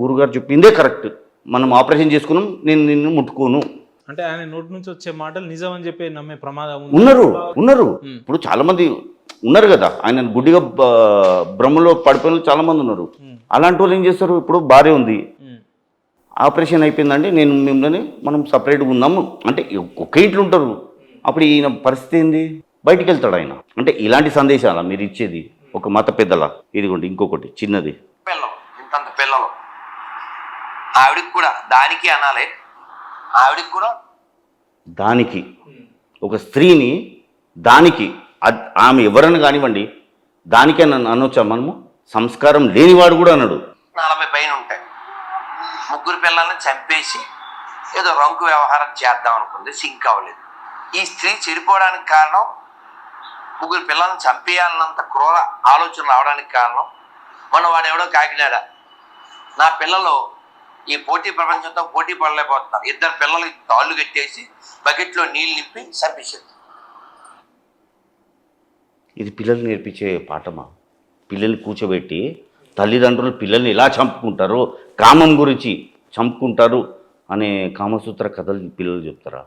గురుగారు చెప్పిందే కరెక్ట్. మనం ఆపరేషన్ చేసుకున్నాం నేను నిన్ను ముట్టుకోను. అంటే ఆయన నోటి నుంచి వచ్చే మాటలు నిజం అని చెప్పి నమ్మే ప్రమాదం ఉంది. ఉన్నారు ఉన్నారు. ఇప్పుడు చాలా మంది ఉన్నారు కదా ఆయన గుడ్డిగా బ్రహ్మలో పడిపోయిన చాలా మంది ఉన్నారు. అలాంటి వాళ్ళు ఏం చేస్తారు? ఇప్పుడు భార్య ఉంది. ఆపరేషన్ అయిపోయిందండి నేను మిమ్మల్ని మనం సపరేట్గా ఉందాము అంటే ఒకే ఇంట్లో ఉంటారు. అప్పుడు ఈయన పరిస్థితి ఏంది? బయటికి వెళ్తాడు ఆయన. అంటే ఇలాంటి సందేశాలా మీరు ఇచ్చేది? ఒక మత పెద్దల. ఇదిగోండి ఇంకొకటి చిన్నది. ఆవిడకి కూడా దానికి అనాలి. ఆవిడకి కూడా దానికి. ఒక స్త్రీని దానికి. ఆమె ఎవరని కానివ్వండి దానికే నన్ను అనొచ్చా మనము? సంస్కారం లేనివాడు కూడా అన్నాడు నలభై పైన ఉంటాయి. ముగ్గురు పిల్లల్ని చంపేసి ఏదో రంకు వ్యవహారం చేద్దాం అనుకుంది సింక్ అవ్వలేదు. ఈ స్త్రీ చెడిపోవడానికి కారణం ముగ్గురు పిల్లల్ని చంపేయాలన్నంత క్రూర ఆలోచన రావడానికి కారణం మన వాడు ఎవడో కాకినాడ. నా పిల్లలు ఈ పోటీ ప్రపంచంతో పోటీ పడలేకపోతున్నారు. ఇద్దరు పిల్లలు తాళ్ళు కట్టేసి బకెట్లో నీళ్ళు నింపి చంపించారు ఇది పిల్లలు నేర్పించే పాఠమా? పిల్లల్ని కూర్చోబెట్టి తల్లిదండ్రులు పిల్లల్ని ఎలా చంపుకుంటారు? కామం గురించి చంపుకుంటారు అనే కామసూత్ర కథలు పిల్లలు చెప్తారా?